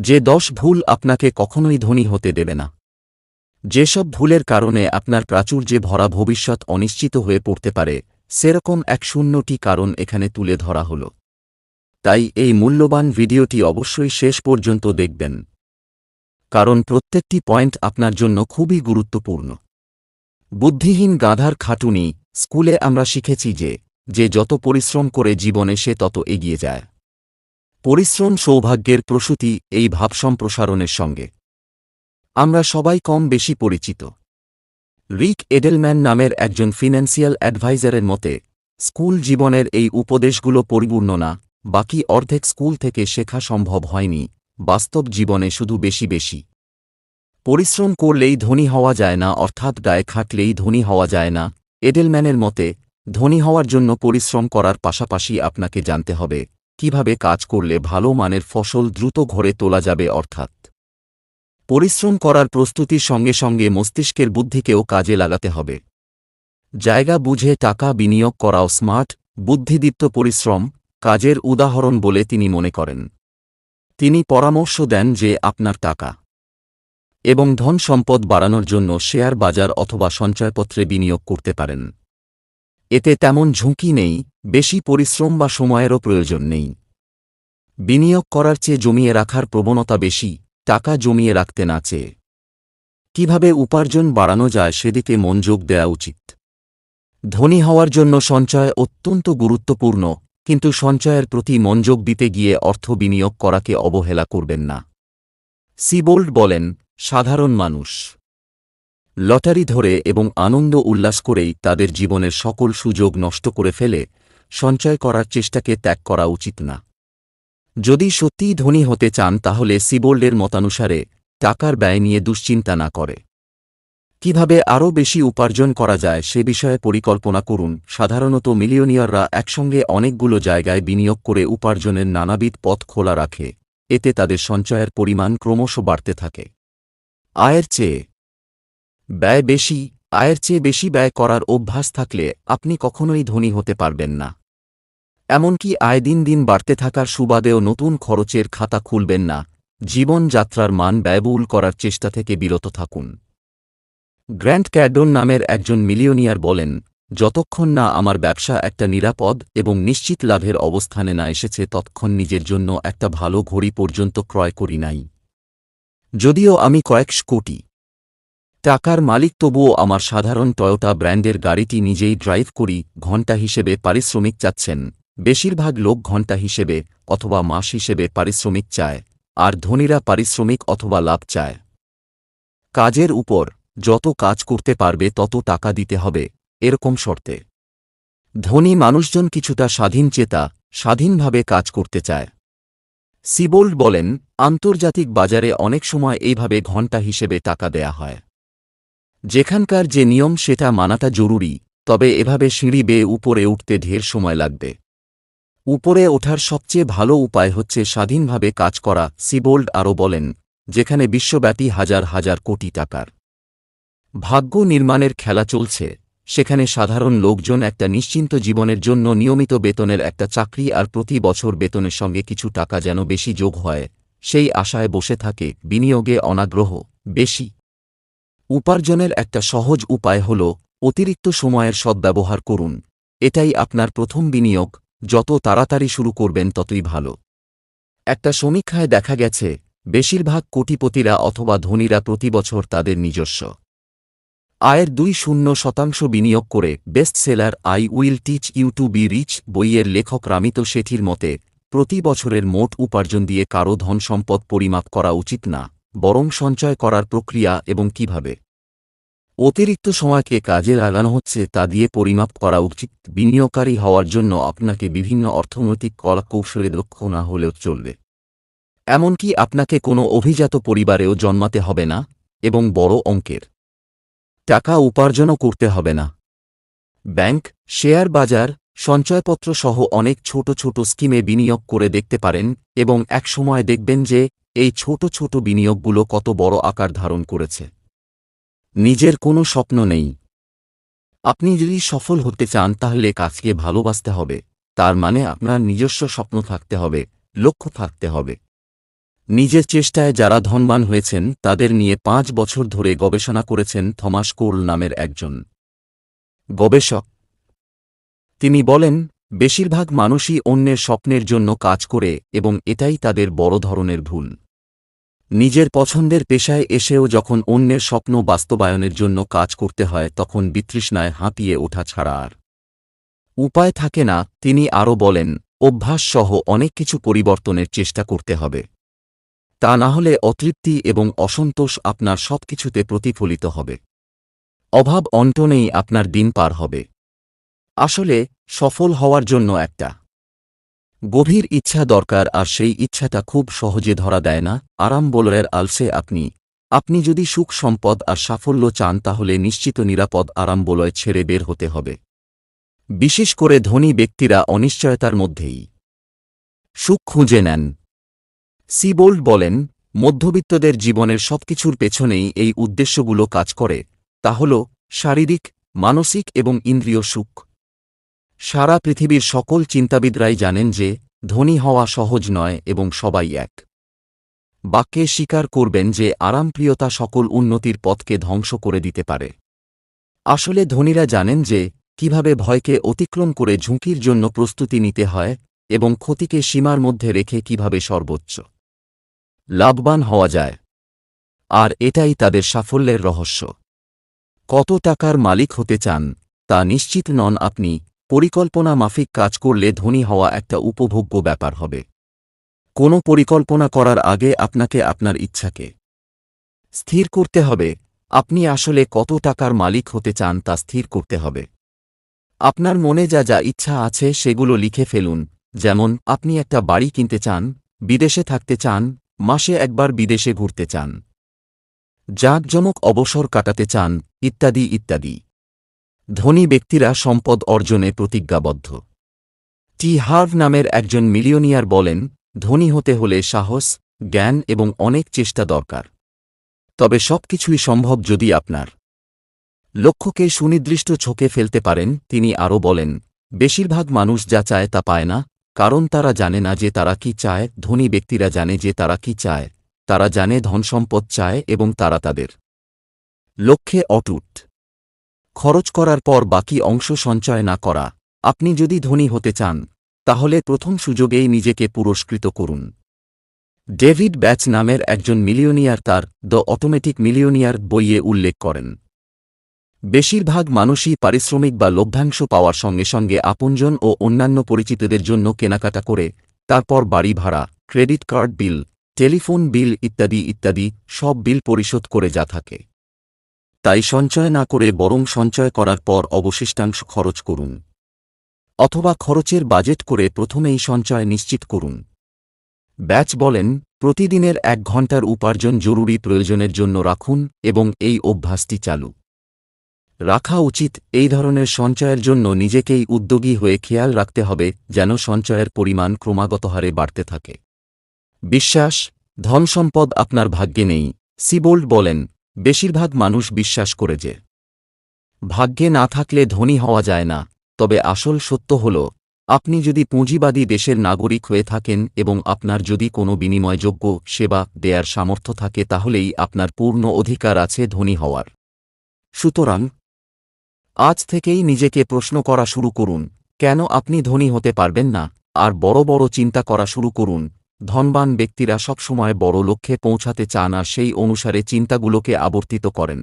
যে দশ ভুল আপনাকে কখনোই ধনী হতে দেবে না। যেসব ভুলের কারণে আপনার প্রাচুর্যে ভরা ভবিষ্যৎ অনিশ্চিত হয়ে পড়তে পারে, সেরকম এক শূন্যটি কারণ এখানে তুলে ধরা হল। তাই এই মূল্যবান ভিডিওটি অবশ্যই শেষ পর্যন্ত দেখবেন। কারণ প্রত্যেকটি পয়েন্ট আপনার জন্য খুবই গুরুত্বপূর্ণ। বুদ্ধিহীন গাধার খাটুনি, স্কুলে আমরা শিখেছি যে যে যত পরিশ্রম করে জীবনে সে তত এগিয়ে যায়। পরিশ্রম সৌভাগ্যের প্রসূতি এই ভাব সম্প্রসারণের সঙ্গে। আমরা সবাই কম বেশি পরিচিত। রিক এডেলম্যান নামের একজন ফিন্যান্সিয়াল অ্যাডভাইজারের মতে, স্কুল জীবনের এই উপদেশগুলো পরিপূর্ণ না, বাকি অর্ধেক স্কুল থেকে শেখা সম্ভব হয়নি, বাস্তব জীবনে শুধু বেশি বেশি। পরিশ্রম করলেই ধনী হওয়া যায় না, অর্থাৎ গায়ে খাটলেই ধনী হওয়া যায় না, এডেলম্যানের মতে, ধনী হওয়ার জন্য পরিশ্রম করার পাশাপাশি আপনাকে জানতে হবে কীভাবে কাজ করলে ভালো মানের ফসল দ্রুত ঘরে তোলা যাবে অর্থাৎ পরিশ্রম করার প্রস্তুতির সঙ্গে সঙ্গে মস্তিষ্কের বুদ্ধিকেও কাজে লাগাতে হবে। জায়গা বুঝে টাকা বিনিয়োগ করাও স্মার্ট, বুদ্ধিদীপ্ত পরিশ্রম, কাজের উদাহরণ বলে তিনি মনে করেন। তিনি পরামর্শ দেন যে আপনার টাকা এবং ধন সম্পদ বাড়ানোর জন্য শেয়ার বাজার অথবা সঞ্চয়পত্রে বিনিয়োগ করতে পারেন। এতে তেমন ঝুঁকি নেই, বেশি পরিশ্রম বা সময়েরও প্রয়োজন নেই। বিনিয়োগ করার চেয়ে জমিয়ে রাখার প্রবণতা বেশি, টাকা জমিয়ে রাখতে না চেয়ে। কীভাবে উপার্জন বাড়ানো যায় সেদিকে মনোযোগ দেওয়া উচিত। ধনী হওয়ার জন্য সঞ্চয় অত্যন্ত গুরুত্বপূর্ণ, কিন্তু সঞ্চয়ের প্রতি মনোযোগ দিতে গিয়ে অর্থ বিনিয়োগ করাকে অবহেলা করবেন না। সিবোল্ড বলেন, সাধারণ মানুষ লটারি ধরে এবং আনন্দ উল্লাস করেই তাদের জীবনের সকল সুযোগ নষ্ট করে ফেলে, সঞ্চয় করার চেষ্টাকে ত্যাগ করা উচিত না। যদি সত্যিই ধনী হতে চান, তাহলে সিবোল্ডের মতানুসারে টাকার ব্যয় নিয়ে দুশ্চিন্তা না করে। কীভাবে আরও বেশি উপার্জন করা যায় সে বিষয়ে পরিকল্পনা করুন। সাধারণত মিলিয়নিয়াররা একসঙ্গে অনেকগুলো জায়গায় বিনিয়োগ করে উপার্জনের নানাবিধ পথ খোলা রাখে। এতে তাদের সঞ্চয়ের পরিমাণ ক্রমশ বাড়তে থাকে। আয়ের চেয়ে ব্যয় বেশি, আয়ের চেয়ে বেশি ব্যয় করার অভ্যাস থাকলে আপনি কখনোই ধনী হতে পারবেন না। এমনকি আয় দিন দিন বাড়তে থাকার সুবাদেও নতুন খরচের খাতা খুলবেন না। জীবনযাত্রার মান ব্যয়বহুল করার চেষ্টা থেকে বিরত থাকুন। গ্র্যান্ড ক্যাডন নামের একজন মিলিয়নিয়ার বলেন, যতক্ষণ না আমার ব্যবসা একটা নিরাপদ এবং নিশ্চিত লাভের অবস্থানে না এসেছে তৎক্ষণ নিজের জন্য একটা ভালো ঘড়ি পর্যন্ত ক্রয় করি নাই। যদিও আমি কয়েকশ কোটি টাকার মালিক তবুও আমার সাধারণ টয়োটা ব্র্যান্ডের গাড়িটি নিজেই ড্রাইভ করি ঘণ্টা হিসেবে পারিশ্রমিক চাচ্ছেন। বেশিরভাগ লোক ঘণ্টা হিসেবে অথবা মাস হিসেবে পারিশ্রমিক চায়, আর ধনীরা পারিশ্রমিক অথবা লাভ চায়। কাজের উপর যত কাজ করতে পারবে তত টাকা দিতে হবে, এরকম শর্তে। ধনী মানুষজন কিছুটা স্বাধীন চেতা, স্বাধীনভাবে কাজ করতে চায়। সিবোল্ড বলেন, আন্তর্জাতিক বাজারে অনেক সময় এইভাবে ঘণ্টা হিসেবে টাকা দেয়া হয়। যেখানকার যে নিয়ম সেটা মানাটা জরুরি, তবে এভাবে সিঁড়ি বেয়ে উপরে উঠতে ঢের সময় লাগবে। উপরে ওঠার সবচেয়ে ভালো উপায় হচ্ছে স্বাধীনভাবে কাজ করা, সিবোল্ড আরও বলেন, যেখানে বিশ্বব্যাপী হাজার হাজার কোটি টাকার ভাগ্য নির্মাণের খেলা চলছে, সেখানে সাধারণ লোকজন একটা নিশ্চিন্ত জীবনের জন্য নিয়মিত বেতনের একটা চাকরি আর প্রতি বছর বেতনের সঙ্গে কিছু টাকা যেন বেশি যোগ হয়, সেই আশায় বসে থাকে, বিনিয়োগে অনাগ্রহ, বেশি উপার্জনের একটা সহজ উপায় হল অতিরিক্ত সময়ের সদ্ব্যবহার করুন। এটাই আপনার প্রথম বিনিয়োগ, যত তাড়াতাড়ি শুরু করবেন ততই ভালো। একটা সমীক্ষায় দেখা গেছে, বেশিরভাগ কোটিপতিরা অথবা ধনীরা প্রতি বছর তাদের নিজস্ব আয়ের দুই শূন্য শতাংশ বিনিয়োগ করে best seller I will teach you to be rich বইয়ের লেখক রামিত শেঠির মতে, প্রতি বছরের মোট উপার্জন দিয়ে কারও ধন সম্পদ পরিমাপ করা উচিত না। বরং সঞ্চয় করার প্রক্রিয়া এবং কীভাবে। অতিরিক্ত সময়কে কাজে লাগানো হচ্ছে তা দিয়ে পরিমাপ করা উচিত। বিনিয়োগকারী হওয়ার জন্য আপনাকে বিভিন্ন অর্থনৈতিক কলা কৌশলে দক্ষ না হলেও চলবে। এমনকি আপনাকে কোনো অভিজাত পরিবারেও জন্মাতে হবে না এবং বড় অঙ্কের টাকা উপার্জনও করতে হবে না। ব্যাংক, শেয়ার বাজার সঞ্চয়পত্র সহ অনেক ছোট ছোট স্কিমে বিনিয়োগ করে দেখতে পারেন এবং একসময় দেখবেন যে এই ছোট ছোট বিনিয়োগগুলো কত বড় আকার ধারণ করেছে। নিজের কোনো স্বপ্ন নেই। আপনি যদি সফল হতে চান, তাহলে কাজকে ভালোবাসতে হবে। তার মানে আপনার নিজস্ব স্বপ্ন থাকতে হবে, লক্ষ্য থাকতে হবে। নিজের চেষ্টায় যারা ধনবান হয়েছেন, তাদের নিয়ে পাঁচ বছর ধরে গবেষণা করেছেন থমাস কোর্ল নামের একজন গবেষক। তিনি বলেন বেশিরভাগ মানুষই অন্যের স্বপ্নের জন্য কাজ করে এবং এটাই তাদের বড় ধরনের ভুল। নিজের পছন্দের পেশায় এসেও যখন অন্যের স্বপ্ন বাস্তবায়নের জন্য কাজ করতে হয়, তখন বিতৃষ্ণায় হাঁপিয়ে ওঠা ছাড়া আর উপায় থাকে না। তিনি আরও বলেন অভ্যাসসহ অনেক কিছু পরিবর্তনের চেষ্টা করতে হবে। তা না হলে অতৃপ্তি এবং অসন্তোষ আপনার সবকিছুতে প্রতিফলিত হবে। অভাব অন্টনেই আপনার দিন পার হবে। আসলে, সফল হওয়ার জন্য একটা গভীর ইচ্ছা দরকার আর সেই ইচ্ছাটা খুব সহজে ধরা দেয় না। আরাম বোলরের আলসে আপনি। আপনি যদি সুখ সম্পদ আর সাফল্য চান তাহলে নিশ্চিত নিরাপদ আরাম বলয় ছেড়ে বের হতে হবে। বিশেষ করে ধনী ব্যক্তিরা অনিশ্চয়তার মধ্যেই। সুখ খুঁজে নেন। সিবোল্ড বলেন, মধ্যবিত্তদের জীবনের সবকিছুর পেছনেই এই উদ্দেশ্যগুলো কাজ করে, তা হল শারীরিক, মানসিক এবং ইন্দ্রিয় সুখ। সারা পৃথিবীর সকল চিন্তাবিদরাই জানেন যে, ধনী হওয়া সহজ নয় এবং সবাই এক। বাক্যে স্বীকার করবেন যে, আরামপ্রিয়তা সকল উন্নতির পথকে ধ্বংস করে দিতে পারে। আসলে ধনীরা জানেন যে, কীভাবে ভয়কে অতিক্রম করে ঝুঁকির জন্য প্রস্তুতি নিতে হয় এবং ক্ষতিকে সীমার মধ্যে রেখে কীভাবে সর্বোচ্চ লাভবান হওয়া যায়। আর এটাই তাদের সাফল্যের রহস্য। কত টাকার মালিক হতে চান, তা নিশ্চিত নন আপনি পরিকল্পনা মাফিক কাজ করলে ধনী হওয়া একটা উপভোগ্য ব্যাপার হবে। কোনো পরিকল্পনা করার আগে আপনাকে আপনার ইচ্ছাকে স্থির করতে হবে। আপনি আসলে কত টাকার মালিক হতে চান তা স্থির করতে হবে। আপনার মনে যা যা ইচ্ছা আছে সেগুলো লিখে ফেলুন। যেমন, আপনি একটা বাড়ি কিনতে চান, বিদেশে থাকতে চান, মাসে একবার বিদেশে ঘুরতে চান, জাঁকজমক অবসর কাটাতে চান, ইত্যাদি ইত্যাদি। ধনী ব্যক্তিরা সম্পদ অর্জনে প্রতিজ্ঞাবদ্ধ। টি. হার্ভ নামের একজন মিলিয়নিয়ার বলেন, ধনী হতে হলে সাহস, জ্ঞান এবং অনেক চেষ্টা দরকার। তবে সবকিছুই সম্ভব যদি আপনার। লক্ষ্যকে সুনির্দিষ্ট ছোকে ফেলতে পারেন, তিনি আরও বলেন, বেশিরভাগ মানুষ যা চায় তা পায় না, কারণ তারা জানে না যে তারা কি চায়, ধনী ব্যক্তিরা জানে যে তারা কি চায়, তারা জানে ধনসম্পদ চায় এবং তারা তাদের। লক্ষ্যে অটুট। খরচ করার পর বাকি অংশ সঞ্চয় না করা। আপনি যদি ধনী হতে চান, তাহলে প্রথম সুযোগেই নিজেকে পুরস্কৃত করুন। ডেভিড ব্যাচ নামের একজন মিলিয়নিয়ার তার দ্য অটোমেটিক মিলিয়নিয়ার বইয়ে উল্লেখ করেন। বেশিরভাগ মানুষই পারিশ্রমিক বা লভ্যাংশ পাওয়ার সঙ্গে সঙ্গে আপনজন ও অন্যান্য পরিচিতদের জন্য কেনাকাটা করে, তারপর বাড়ি ভাড়া, credit card bill, telephone bill ইত্যাদি ইত্যাদি সব বিল পরিশোধ করে যা থাকে। তাই সঞ্চয় না করে বরং সঞ্চয় করার পর অবশিষ্টাংশ খরচ করুন। অথবা খরচের বাজেট করে প্রথমেই সঞ্চয় নিশ্চিত করুন। ব্যাচ বলেন, প্রতিদিনের এক ঘণ্টার উপার্জন জরুরি প্রয়োজনের জন্য রাখুন এবং এই অভ্যাসটি চালু। রাখা উচিত, এই ধরনের সঞ্চয়ের জন্য নিজেকেই উদ্যোগী হয়ে খেয়াল রাখতে হবে যেন সঞ্চয়ের পরিমাণ ক্রমাগত হারে বাড়তে থাকে। বিশ্বাস, ধনসম্পদ আপনার ভাগ্যে নেই, সিবোল্ড বলেন বেশিরভাগ মানুষ বিশ্বাস করে যে, ভাগ্যে না থাকলে ধনী হওয়া যায় না, তবে আসল সত্য হল, আপনি যদি পুঁজিবাদী দেশের নাগরিক হয়ে থাকেন এবং আপনার যদি কোনো বিনিময়যোগ্য সেবা দেয়ার সামর্থ্য থাকে তাহলেই আপনার পূর্ণ অধিকার আছে ধনী হওয়ার। সুতরাং, আজ থেকেই নিজেকে প্রশ্ন করা শুরু করুন, কেন আপনি ধনী হতে পারবেন না? আর বড় বড় চিন্তা করা শুরু করুন ধনবান ব্যক্তিরা সবসময় বড় লক্ষ্যে পৌঁছাতে চান আর সেই অনুসারে চিন্তাগুলোকে আবর্তিত করেন।